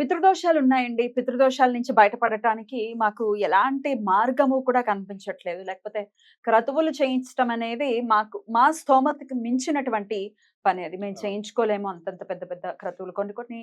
పితృదోషాలు ఉన్నాయండి పితృదోషాల నుంచి బయటపడటానికి మాకు ఎలాంటి మార్గము కూడా కనిపించట్లేదు. లేకపోతే క్రతువులు చేయించడం అనేది మాకు మా స్తోమతకి మించినటువంటి పని అది. మేము. చేయించుకోలేము. అంతంత పెద్ద పెద్ద క్రతువులు. కొన్ని కొన్ని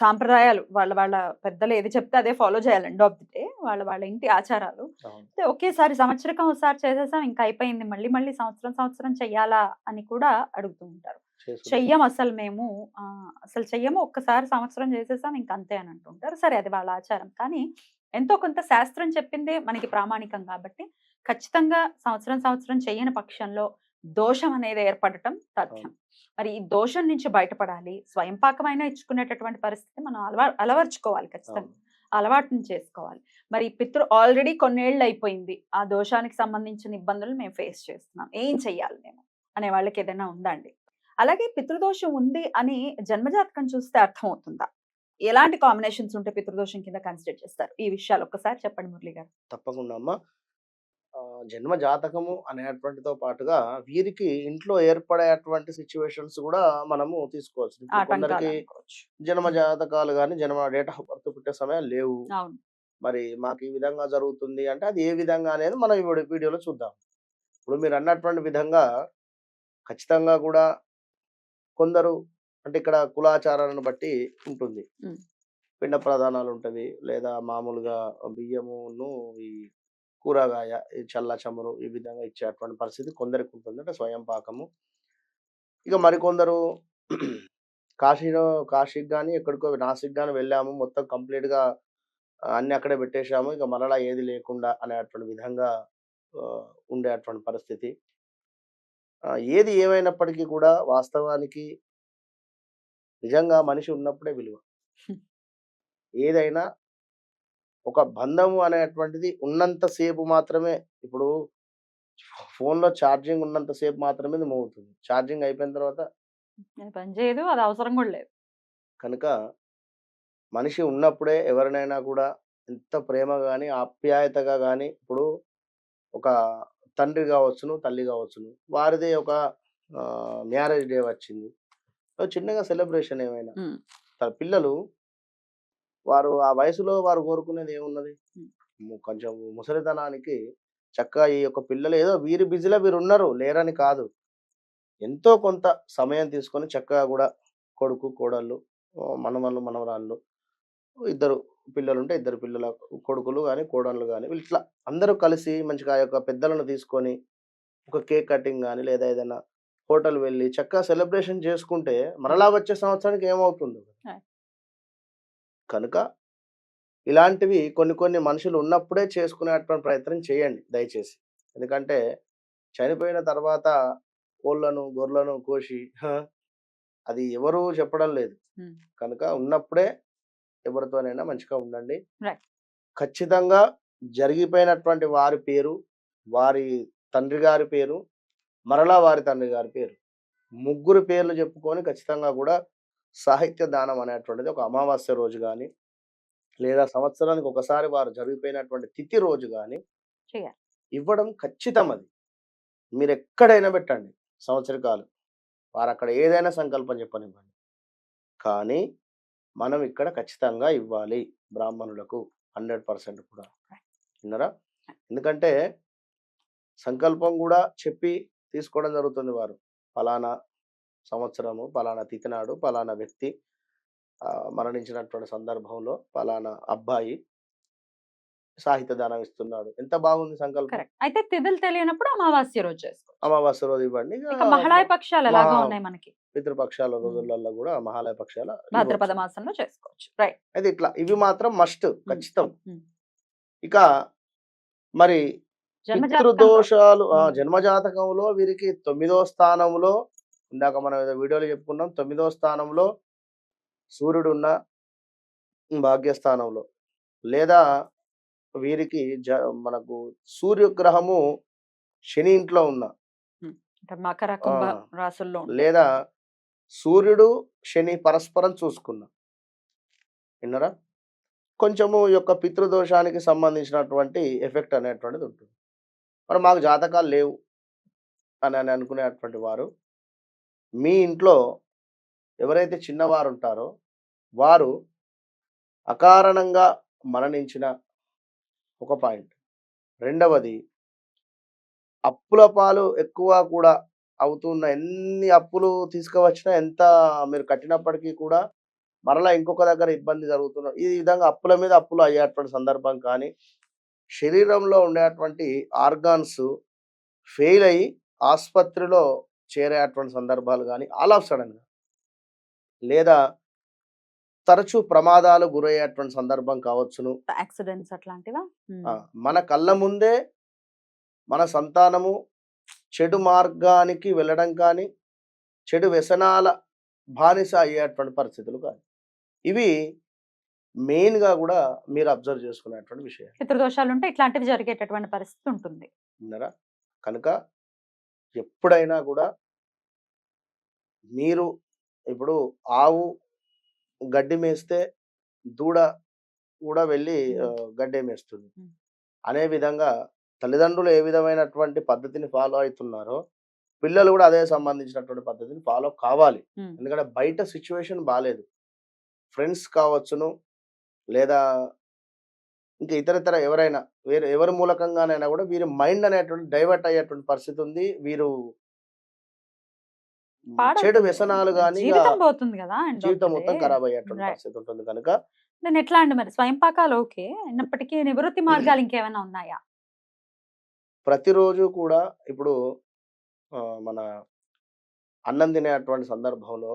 సాంప్రదాయాలు వాళ్ళ వాళ్ళ పెద్దలు ఏది చెప్తే అదే ఫాలో చేయాలి ఎండ్ ఆఫ్ ది డే వాళ్ళ వాళ్ళ ఇంటి ఆచారాలు. అయితే ఒకేసారి సంవత్సరకం ఒకసారి చేసేసాం. ఇంకా అయిపోయింది. మళ్ళీ మళ్ళీ సంవత్సరం సంవత్సరం చెయ్యాలా అని కూడా అడుగుతూ ఉంటారు. చెయ్యం అసలు మేము అసలు చెయ్యము. ఒక్కసారి సంవత్సరం చేసేసాం ఇంక అంతే అని అంటుంటారు. సరే అది వాళ్ళ ఆచారం. కానీ ఎంతో కొంత శాస్త్రం చెప్పిందే మనకి ప్రామాణికం కాబట్టి ఖచ్చితంగా సంవత్సరం సంవత్సరం చెయ్యని పక్షంలో దోషం అనేది ఏర్పడటం తథ్యం. మరి ఈ దోషం నుంచి బయటపడాలి స్వయం పాకమైనా ఇచ్చుకునేటటువంటి పరిస్థితి మనం అలవా అలవర్చుకోవాలి ఖచ్చితంగా. అలవాటుని చేసుకోవాలి. మరి పితృ ఆల్రెడీ కొన్నేళ్ళు అయిపోయింది ఆ దోషానికి సంబంధించిన ఇబ్బందులు మేము ఫేస్ చేస్తున్నాం. ఏం చెయ్యాలి మేము? అనే వాళ్ళకి ఏదైనా ఉందా అండి? అలాగే పితృదోషం ఉంది అని జన్మజాతకం చూస్తే అర్థమవుతుందా? ఎలాంటి కాంబినేషన్స్ ఉంటే పితృదోషం కింద కన్సిడర్ చేస్తారు? ఈ విషయాలు ఒక్కసారి చెప్పండి మురళి గారు. తప్పకుండా అమ్మా. జన్మ జాతకము అనేటువంటితో పాటుగా వీరికి ఇంట్లో ఏర్పడేటువంటి సిచ్యువేషన్స్ కూడా మనము తీసుకోవచ్చు ఇప్పుడు కొందరికి. జన్మ జాతకాలు కానీ జన్మ డేట్ ఆఫ్ బర్త్ పుట్టే సమయాలు లేవు. మరి మాకు ఈ విధంగా జరుగుతుంది అంటే అది ఏ విధంగా అనేది మనం వీడియో- వీడియోలో చూద్దాం. ఇప్పుడు మీరు అన్నటువంటి విధంగా ఖచ్చితంగా కూడా కొందరు అంటే ఇక్కడ కులాచారాలను బట్టి ఉంటుంది. పిండ ప్రధానాలు ఉంటవి లేదా మామూలుగా బియ్యమును ఈ కూరగాయ ఈ చల్ల చమురు ఈ విధంగా ఇచ్చేటువంటి పరిస్థితి కొందరికి ఉంటుంది. అంటే స్వయం పాకము. ఇక మరికొందరు కాశీలో కాశీకి కానీ ఎక్కడికో నాసిక్ కానీ వెళ్ళాము. మొత్తం complete గా ఆ, అన్ని అక్కడే పెట్టేశాము. ఇక మరలా ఏది లేకుండా అనేటువంటి విధంగా ఉండేటువంటి పరిస్థితి. ఏది ఏమైనప్పటికీ కూడా వాస్తవానికి నిజంగా మనిషి ఉన్నప్పుడే విలువ. ఏదైనా ఒక బంధము అనేటువంటిది ఉన్నంతసేపు మాత్రమే ఇప్పుడు ఫోన్లో ఛార్జింగ్ ఉన్నంతసేపు మాత్రమే ఇది మోగుతుంది ఛార్జింగ్ అయిపోయిన తర్వాత నేను పని చేయదు అది అవసరం కూడా లేదు. కనుక మనిషి ఉన్నప్పుడే ఎవరినైనా కూడా ఎంత ప్రేమ కానీ ఆప్యాయతగా కానీ ఇప్పుడు ఒక తండ్రి కావచ్చును తల్లి కావచ్చును. వారిదే ఒక మ్యారేజ్ డే వచ్చింది. చిన్నగా సెలబ్రేషన్ ఏమైనా. తన పిల్లలు వారు ఆ వయసులో వారు కోరుకునేది ఏమున్నది? కొంచెం ముసలితనానికి చక్కగా ఈ యొక్క పిల్లలు ఏదో వీరి బిజీలో వీరు ఉన్నారు లేరని కాదు. ఎంతో కొంత సమయం తీసుకొని చక్కగా కూడా కొడుకు కోడళ్ళు ఆ, మనవళ్ళు మనవరాళ్ళు ఇద్దరు పిల్లలు ఉంటే ఇద్దరు పిల్లల కొడుకులు కానీ కోడళ్ళు కానీ వీళ్ళు ఇట్లా అందరూ కలిసి మంచిగా ఆ యొక్క పెద్దలను తీసుకొని ఒక కేక్ కటింగ్ కానీ లేదా ఏదైనా హోటల్ వెళ్ళి చక్కగా సెలబ్రేషన్ చేసుకుంటే మరలా వచ్చే సంవత్సరానికి ఏమవుతుంది. కనుక ఇలాంటివి కొన్ని కొన్ని మనుషులు ఉన్నప్పుడే చేసుకునేటువంటి ప్రయత్నం చేయండి దయచేసి ఎందుకంటే చనిపోయిన తర్వాత కోళ్ళను గొర్రెలను కోసి అది ఎవరు చెప్పడం లేదు. కనుక ఉన్నప్పుడే ఎవరితోనైనా మంచిగా ఉండండి. ఖచ్చితంగా జరిగిపోయినటువంటి వారి పేరు వారి తండ్రి గారి పేరు మరలా వారి తండ్రి గారి పేరు ముగ్గురు పేర్లు చెప్పుకొని ఖచ్చితంగా కూడా సాహిత్య దానం అనేటువంటిది ఒక అమావాస్య రోజు కానీ లేదా సంవత్సరానికి ఒకసారి వారు జరిగిపోయినటువంటి తిథి రోజు కానీ. ఇవ్వడం ఖచ్చితం అది మీరు ఎక్కడైనా పెట్టండి సంవత్సరకాలు వారు అక్కడ ఏదైనా సంకల్పం చెప్పనివ్వండి కానీ మనం ఇక్కడ ఖచ్చితంగా ఇవ్వాలి బ్రాహ్మణులకు హండ్రెడ్ పర్సెంట్ కూడా. విన్నారా? ఎందుకంటే సంకల్పం కూడా చెప్పి తీసుకోవడం జరుగుతుంది వారు. ఫలానా సంవత్సరము ఫలానా తిథి నాడు ఫలానా వ్యక్తి మరణించినటువంటి సందర్భంలో ఫలానా అబ్బాయి సాహిత్య దానం ఇస్తున్నాడు. ఎంత బాగుంది సంకల్పం. అయితే తిథులు తెలియనప్పుడు అమావాస్య రోజు చేసుకోవచ్చు. అమావాస్య రోజు ఇవ్వండి. మహళాయ పక్షాలు ఎలాగా ఉన్నాయి మనకి. పితృపక్షాల రోజులలో కూడా మహాలయ పక్షాల భాద్రపద. మాసంలో చేసుకోవచ్చు. రైట్. అయితే ఇట్లా ఇవి మాత్రం మస్ట్ ఖచ్చితం. ఇక మరి పితృదోషాలు. జన్మజాతకంలో వీరికి తొమ్మిదో స్థానంలో ఇందాక మనం ఏదో వీడియోలో చెప్పుకున్నాం తొమ్మిదో స్థానంలో సూర్యుడు ఉన్న భాగ్యస్థానంలో. లేదా వీరికి జ మనకు సూర్యగ్రహము శని ఇంట్లో ఉన్న మకర కుంభ. రాసుల్లో. లేదా సూర్యుడు శని పరస్పరం చూసుకున్న విన్నరా కొంచెము యొక్క పితృదోషానికి సంబంధించినటువంటి ఎఫెక్ట్ అనేటువంటిది ఉంటుంది మరి మాకు జాతకాలు లేవు అని అని అనుకునేటువంటి వారు మీ ఇంట్లో ఎవరైతే చిన్నవారు ఉంటారో వారు అకారణంగా మరణించిన ఒక పాయింట్. రెండవది అప్పుల పాలు ఎక్కువ కూడా అవుతున్న ఎన్ని అప్పులు తీసుకువచ్చినా ఎంత మీరు కట్టినప్పటికీ కూడా మరలా ఇంకొక దగ్గర ఇబ్బంది జరుగుతున్న ఈ విధంగా అప్పుల మీద అప్పులు అయ్యేటువంటి సందర్భం కానీ శరీరంలో ఉండేటువంటి ఆర్గాన్స్ ఫెయిల్ అయ్యి ఆసుపత్రిలో చేరేటువంటి సందర్భాలు కానీ ఆల్ ఆఫ్ సడన్గా లేదా తరచూ ప్రమాదాలు గురయ్యేటువంటి సందర్భం కావచ్చును. యాక్సిడెంట్స్ అట్లాంటివా? మన కళ్ళ ముందే మన సంతానము చెడు మార్గానికి వెళ్ళడం కానీ చెడు వ్యసనాల బానిస అయ్యేటువంటి పరిస్థితులు కానీ ఇవి మెయిన్గా కూడా మీరు అబ్జర్వ్ చేసుకునేటువంటి విషయాలు. పితృదోషాలు ఉంటే ఇట్లాంటివి జరిగేటటువంటి పరిస్థితి ఉంటుంది కనుక ఎప్పుడైనా కూడా మీరు ఇప్పుడు ఆవు గడ్డి మేస్తే దూడ కూడా వెళ్ళి గడ్డి మేస్తుంది. అనే విధంగా తల్లిదండ్రులు ఏ విధమైనటువంటి పద్ధతిని ఫాలో అవుతున్నారో పిల్లలు కూడా అదే సంబంధించినటువంటి పద్ధతిని ఫాలో కావాలి. ఎందుకంటే బయట సిచ్యువేషన్ బాగాలేదు ఫ్రెండ్స్ కావచ్చును లేదా ఇంకా ఇతరితర ఎవరైనా వేరే ఎవరి మూలకంగానైనా కూడా వీరి మైండ్ అనేటువంటి డైవర్ట్ అయ్యేటువంటి పరిస్థితి ఉంది. వీరు చెడు. వ్యసనాలు కానీ పోతుంది కదా జీవితం మొత్తం. ఖరాబ్ అయ్యేటువంటి Right. పరిస్థితి ఉంటుంది కనుక నేను ఎట్లా అండి మరి స్వయం పాకాలు ఓకే అయినప్పటికీ నివృత్తి మార్గాలు ఇంకేమైనా ఉన్నాయా ప్రతిరోజు కూడా ఇప్పుడు మన అన్నం తినేటువంటి సందర్భంలో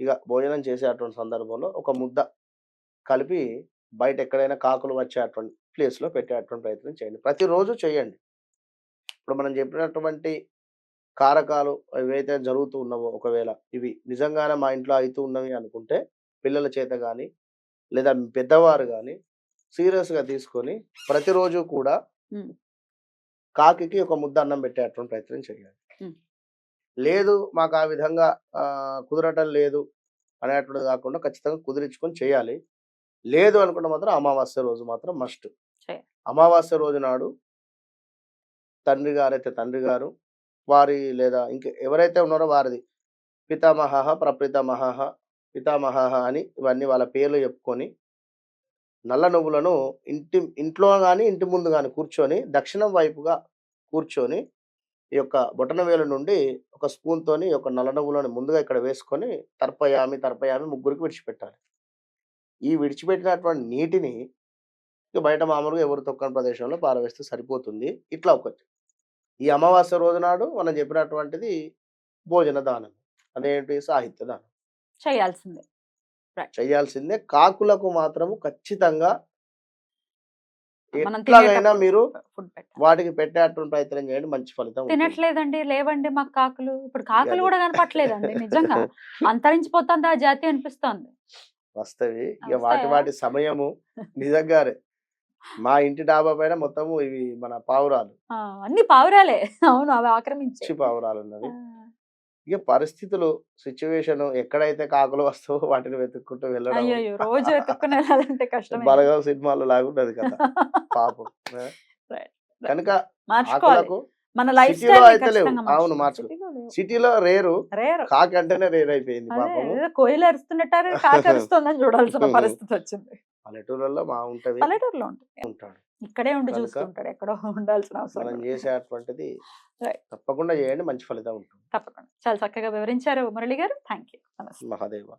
ఇక భోజనం చేసేటువంటి సందర్భంలో ఒక ముద్ద కలిపి బయట ఎక్కడైనా కాకులు వచ్చేటువంటి ప్లేస్లో పెట్టేటువంటి ప్రయత్నం చేయండి ప్రతిరోజు చేయండి ఇప్పుడు మనం చెప్పినటువంటి కారకాలు ఏవైతే జరుగుతూ ఉన్నావో ఒకవేళ ఇవి నిజంగానే మా ఇంట్లో అవుతూ ఉన్నవి అనుకుంటే పిల్లల చేత కానీ లేదా పెద్దవారు కానీ సీరియస్గా తీసుకొని ప్రతిరోజు కూడా. కాకికి ఒక ముద్ద అన్నం పెట్టేటువంటి ప్రయత్నం చేయాలి. లేదు మాకు ఆ విధంగా కుదరటం లేదు అనేటువంటిది కాకుండా ఖచ్చితంగా కుదిరించుకొని చేయాలి లేదు అనుకుంటే మాత్రం అమావాస్య రోజు మాత్రం మస్ట్. అమావాస్య రోజు నాడు తండ్రి గారైతే తండ్రి గారు వారి లేదా ఇంక ఎవరైతే ఉన్నారో వారిది. పితామహ ప్రపితామహ పితామహ అని ఇవన్నీ వాళ్ళ పేర్లు చెప్పుకొని నల్ల నువ్వులను ఇంటి ఇంట్లో కానీ ఇంటి ముందు కానీ కూర్చొని దక్షిణం వైపుగా కూర్చొని ఈ యొక్క బొటనవేలు నుండి ఒక స్పూన్ తోని నల్ల నువ్వులను ముందుగా ఇక్కడ వేసుకొని తర్పయామి తర్పయామి ముగ్గురికి విడిచిపెట్టాలి. ఈ విడిచిపెట్టినటువంటి నీటిని బయట మామూలుగా ఎవరు తొక్కని ప్రదేశంలో పారవేస్తే సరిపోతుంది. ఇట్లా ఒకటి. ఈ అమావాస్య రోజు నాడు మనం చెప్పినటువంటిది భోజన దానం. అదేంటి? సాహిత్య దానం. చేయాల్సిందే. చేయాల్సిందే. కాకులకు మాత్రము ఖచ్చితంగా ఎట్లాగైనా మీరు వాటికి పెట్టేటువంటి ప్రయత్నం చేయండి. మంచి ఫలితం. తినట్లేదండి. లేవండి మాకు కాకులు. ఇప్పుడు కాకులు. కూడా కనపట్లేదండి నిజంగా. అంతరించిపోతుంది ఆ జాతి అనిపిస్తోంది. వస్తవి ఇక వాటి? వాటి సమయము నిజంగానే. మా ఇంటి డాబా పైన మొత్తము ఇవి మన పావురాలు. అన్ని పావురాలే. అవును. అవి ఆక్రమించి. పావురాలు ఉన్నవి. ఇక పరిస్థితులు సిచ్యువేషన్ ఎక్కడైతే కాకులు వస్తావో వాటిని వెతుక్కుంటూ వెళ్ళడం రోజు వెతుక్కుని వెళ్ళాలంటే కష్టమే. బలగం సినిమాలో లాగుంటది కదా పాపం. కనుక ఆకులకు మన లైఫ్ సిటీలో అయితే లేవు. అవును, మార్చుకో. సిటీలో రేరు రేరు. కాకి అంటేనే రేర్ అయిపోయింది కోయిలు అరుస్తున్నట్టారు కాకి అరుస్తుందని చూడాల్సిన పరిస్థితి వచ్చింది. పల్లెటూరులో మా ఉంటది. పల్లెటూరులో ఉంటాడు. ఇక్కడే ఉండి కనుక చూస్తుంటాడు. ఎక్కడో ఉండాల్సిన అవసరం మనం. చేసేటువంటిది Right. తప్పకుండా చేయండి. మంచి ఫలితం ఉంటుంది. తప్పకుండా. చాలా చక్కగా వివరించారు మురళి గారు. Thank you Mahadeva.